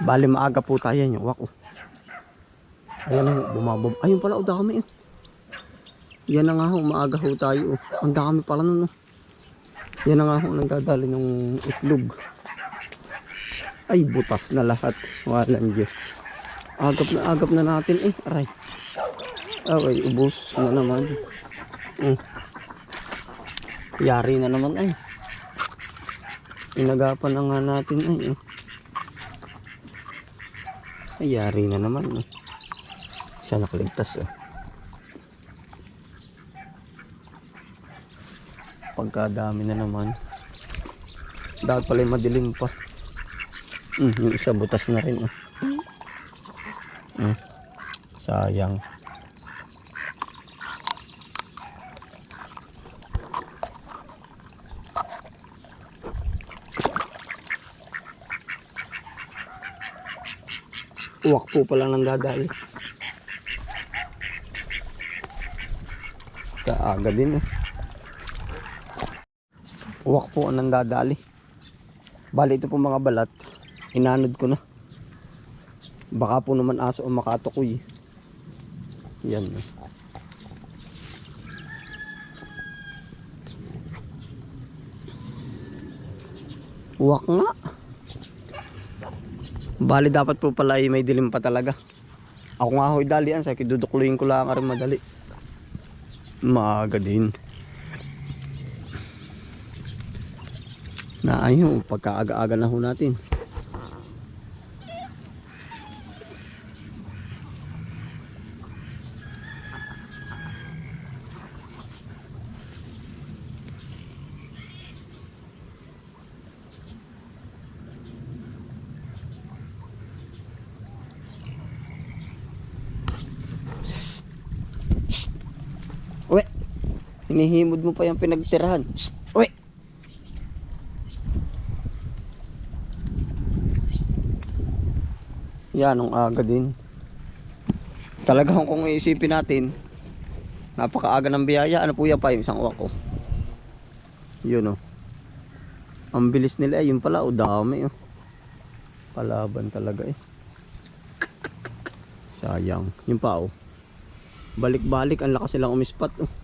Bali maaga po tayo yung wako. Ayan na, bumabab. Ayun pala, o dami. Oh. Yan na nga ho, maaga ho tayo. Oh. Ang dami pala nun. Oh. Yan na nga ho, nagdadali ng itlog. Ay, butas na lahat. Walang Diyos. Agap na agap na natin eh. Aray. Okay, ubos na naman. Mm. Yari na naman ay. Inagapan na nga natin ay. eh. Ay, yari na naman. Eh. Siya nakaligtas eh. Pagkadami na naman. Dapat pala yung madilim pa. Mm, yung isa butas na rin. Oh. Mm. Sayang. Uwak po pala nang dadali. Kaaga din eh. Uwak po ang nandadali. Bali ito po mga balat. Inanod ko na. Baka po naman aso ang makatukoy. Yan. eh. Uwak nga. Bali dapat po pala ay may dilim pa talaga. Ako nga ho'y dalian sa kidudukluin ko lang rin madali. Maaga din. Na ayun, pagkaaga-aga na ho natin. Hinihimod mo pa yung pinagtirahan. Uwe. Yan, ang aga din. Talagang kung iisipin natin, napakaaga ng biyaya. Ano po yan pa yung isang uwak ko? Yun oh. Ang bilis nila eh. Yun pala, o dami oh. Palaban talaga eh. Sayang. Yun pa oh. Balik-balik, ang lakas silang umispat oh.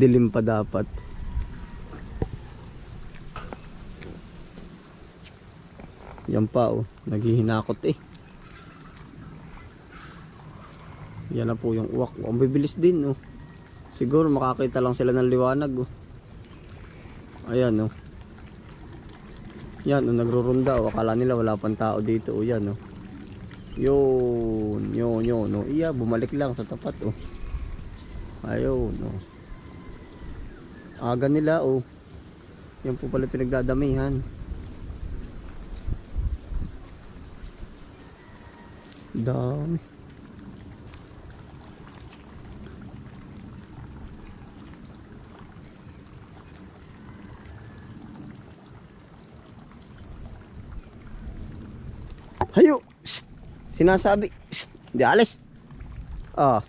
Dilim pa dapat. Yan pa oh, naghihinakot eh. Yan na po yung uwak. Ang bibilis din oh. Siguro makakita lang sila ng liwanag oh. Ayan oh. Yan oh, nagrurunda oh. Akala nila wala pang tao dito oh. Yan oh. Yun, yun, yun oh. Iya, bumalik lang sa tapat oh. Ayun oh. Aga nila oh. Yan po pala pinagdadamihan. Dami. Hayo! Sinasabi. Di alis. Ah.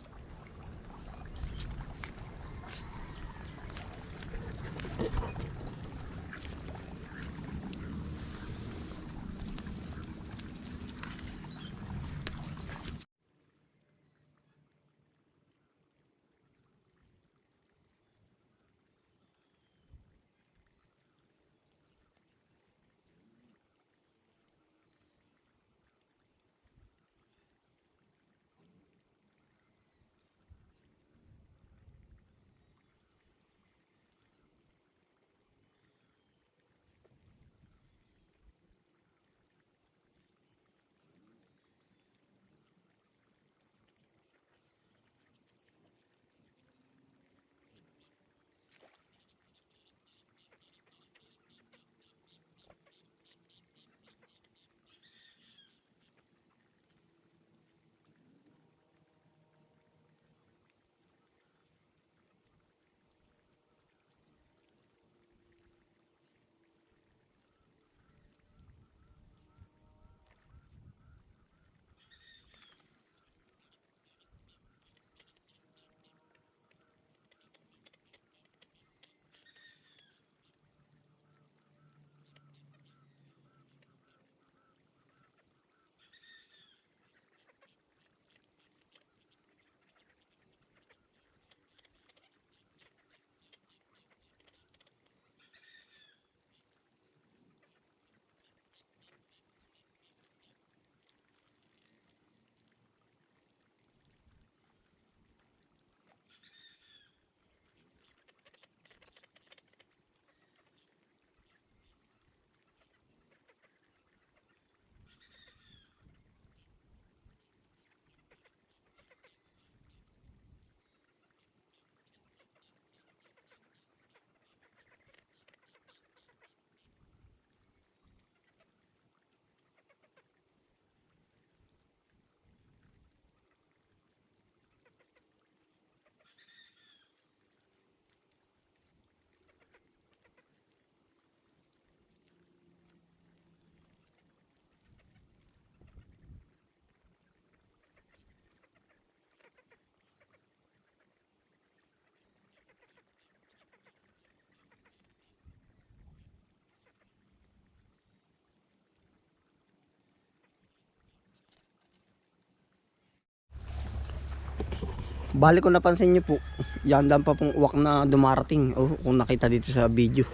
Bali ko napansin niyo po, yan lang pa pong uwak na dumarating. Oh, kung nakita dito sa video.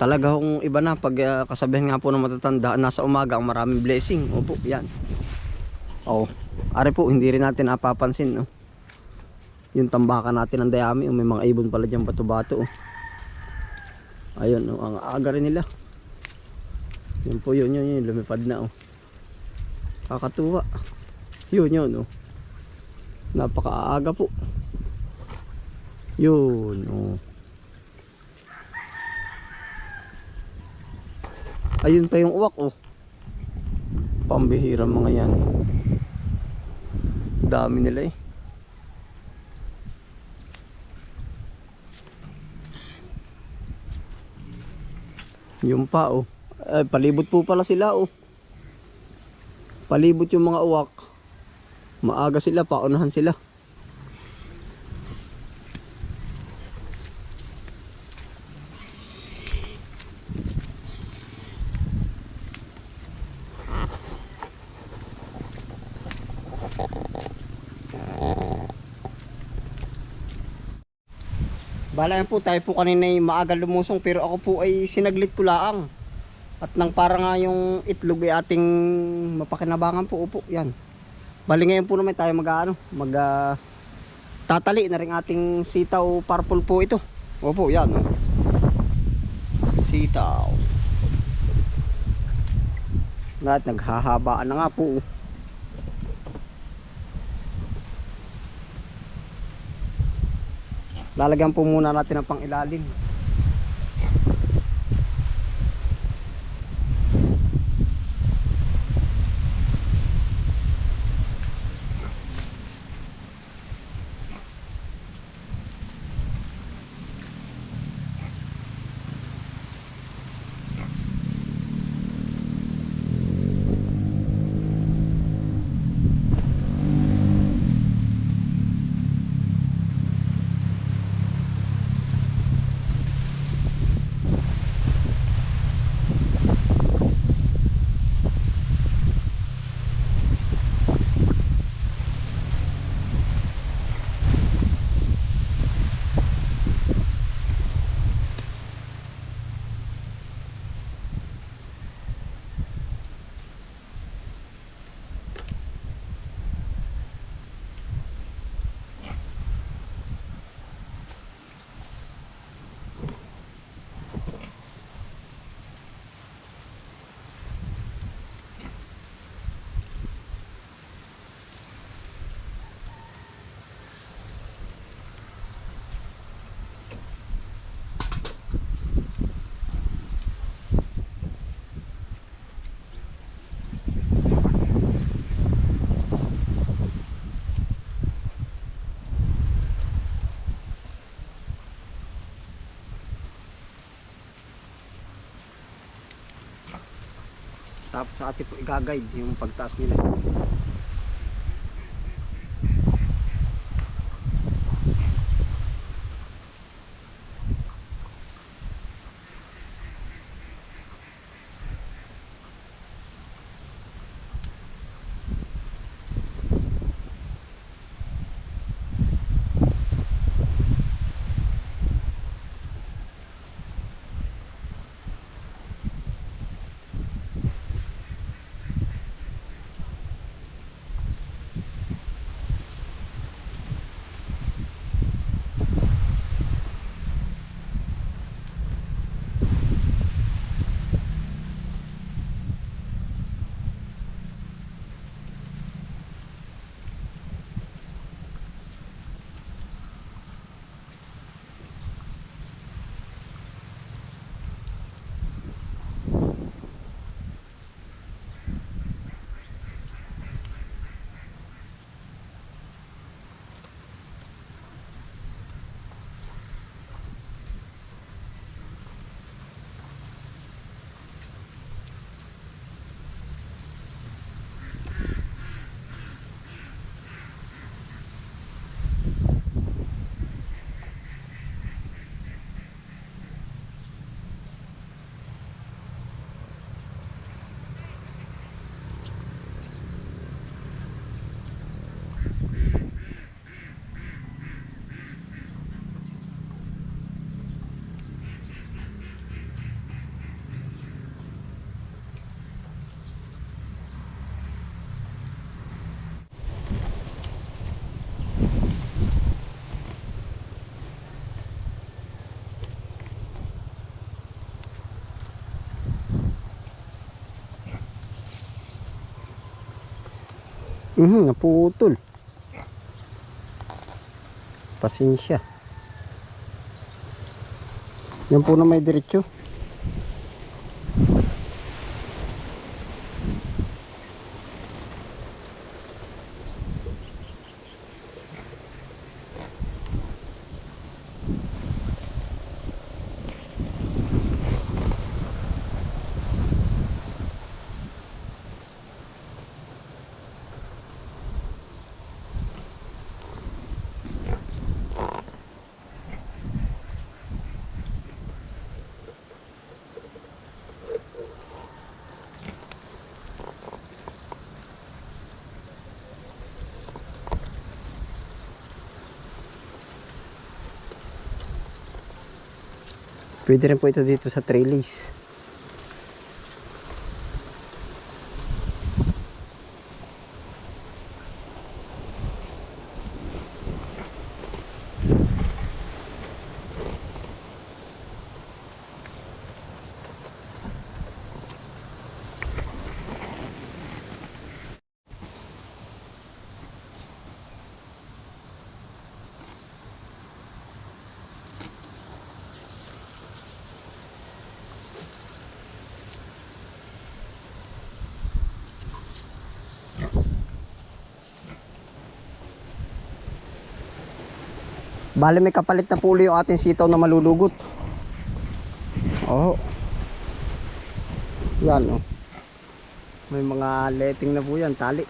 Talaga kung iba na pag ah, kasabihan nga po ng matatanda, nasa umaga ang maraming blessing. Opo, yan. Oh, are po, hindi rin natin napapansin. No? Yung tambakan natin ng dayami, oh, may mga ibon pala dyan bato-bato. Oh. Ayun, oh, ang aga rin nila. Yun po yun, yun, yun, lumipad na. Oh. Kakatuwa. Yun, yun, oh. Napakaaga po. Yun, oh. Ayun pa yung uwak, oh. Pambihira mga yan. Dami nila eh. Yung pa, oh. Eh, palibot po pala sila, oh. Palibot yung mga uwak. Maaga sila, paunahan sila. Bala po, tayo po kanina ay maaga lumusong pero ako po ay sinaglit ko laang. At nang para nga yung itlog ay ating mapakinabangan po, upo, yan. Bali ngayon po naman tayo mag ano, mag ah, tatali na rin ating sitaw purple po ito. Opo, yan. oh. Sitaw. Lahat naghahabaan na nga po. Lalagyan po muna natin ng pangilalim. Tapos sa atin po i-guide yung pagtaas nila. Mhm, naputol. Pasensya. Yan po na may diretsyo. Pwede rin po ito dito sa trellis. Bale may kapalit na pulo yung ating sitaw na malulugot. Oo. Yan oh. May mga letting na po yan, tali.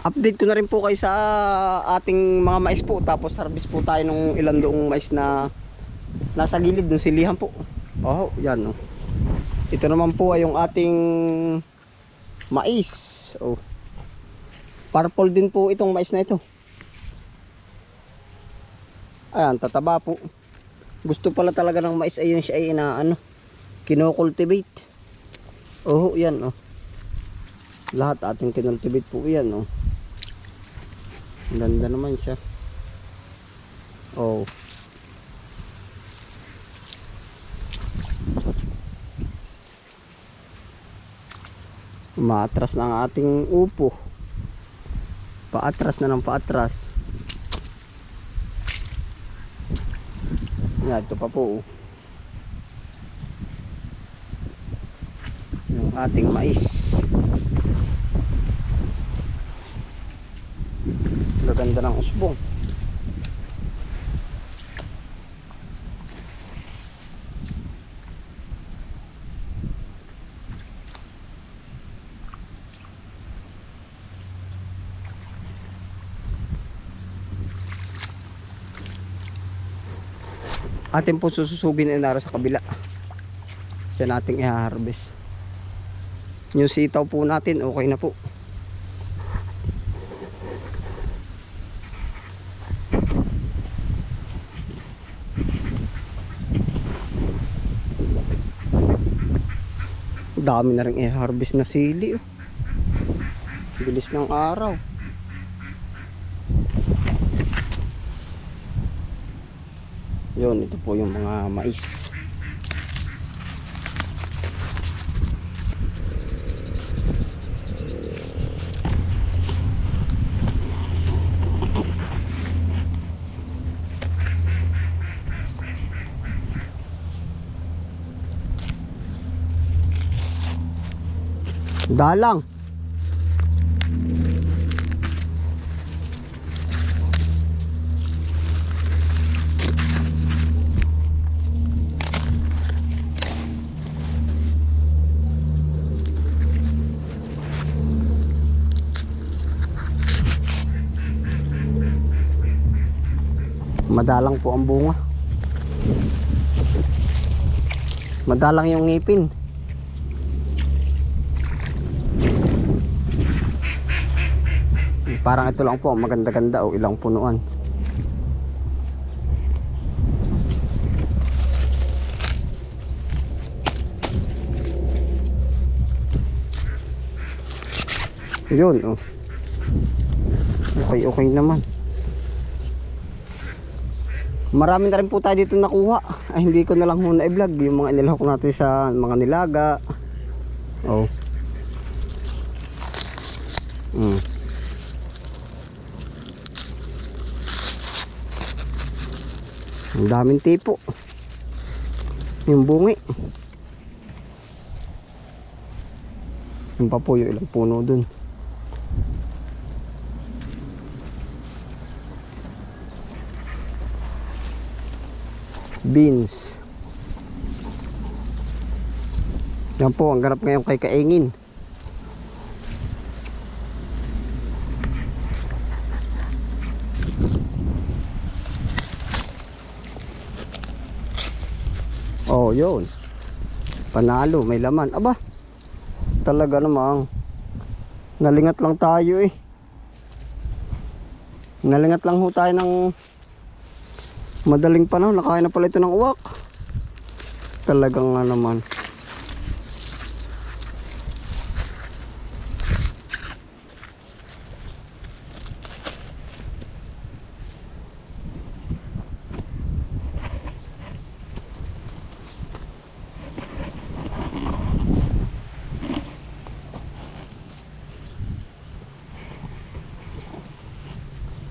Update ko na rin po kayo sa ating mga mais po tapos harvest po tayo ng ilan doong mais na nasa gilid ng silihan po. Oh, yan oh. Ito naman po ay yung ating mais. Oh. Purple din po itong mais na ito. Ayan, tataba po. Gusto pala talaga ng mais ayun siya ay na ano, kinocultivate. Oh, yan oh. Lahat ating kinultivate po yan oh. Ganda naman siya. Oh. Umaatras na ang ating upo. Paatras na ng paatras. Yan, ito pa po. oh. Yung ating mais. Gaganda ng usbong. Atin po sususubin na naro sa kabila. Diyan natin i-harvest. Yung sitaw po natin, okay na po. Dami na rin i-harvest na sili. Oh. Bilis ng araw. Yun, ito po yung mga mais. Dalang. Madalang po ang bunga. Madalang yung ngipin. Parang ito lang po, ang maganda-ganda o ilang punuan. Yun, oh. Okay, okay naman. Marami na rin po tayo dito nakuha. Ay, hindi ko na lang muna i-vlog. Yung mga inilahok natin sa mga nilaga. Oh. Mm. Ang daming tipo. Yung bungi. Yung papuyo, ilang puno dun. Beans. Yan po, ang ganap ngayon kay Kaingin. Oh, yun. Panalo, may laman. Aba, talaga namang nalingat lang tayo eh. Nalingat lang ho tayo ng madaling panahon. Nakain na pala ito ng uwak. Talagang nga naman.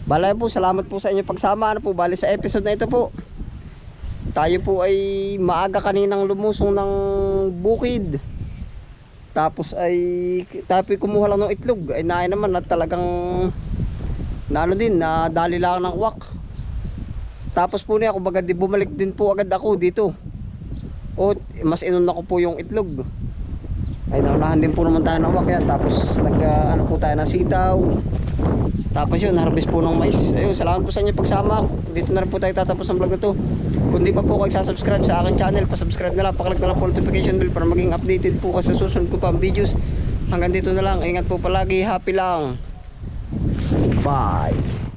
Balay po, salamat po sa inyo pagsama. Ano po, bali sa episode na ito po. Tayo po ay maaga kaninang lumusong ng bukid. Tapos ay tayo kumuha lang ng itlog. Ay naay naman na talagang na ano din, na dali lang ng uwak. Tapos po niya, kumbaga di bumalik din po agad ako dito. O mas inuna ko po yung itlog. Ay naunahan din po naman tayo ng uwak yan. Tapos nag ah, ano po tayo ng sitaw. Tapos yun, harvest po ng mais. Ayun, salamat po sa inyo pagsama. Dito na rin po tayo tatapos ang vlog na to. Kung di pa po kayo subscribe sa aking channel, pa-subscribe na lang, pakalik na lang po notification bell para maging updated po kasi susunod ko pa ang videos. Hanggang dito na lang. Ingat po palagi. Happy lang. Bye.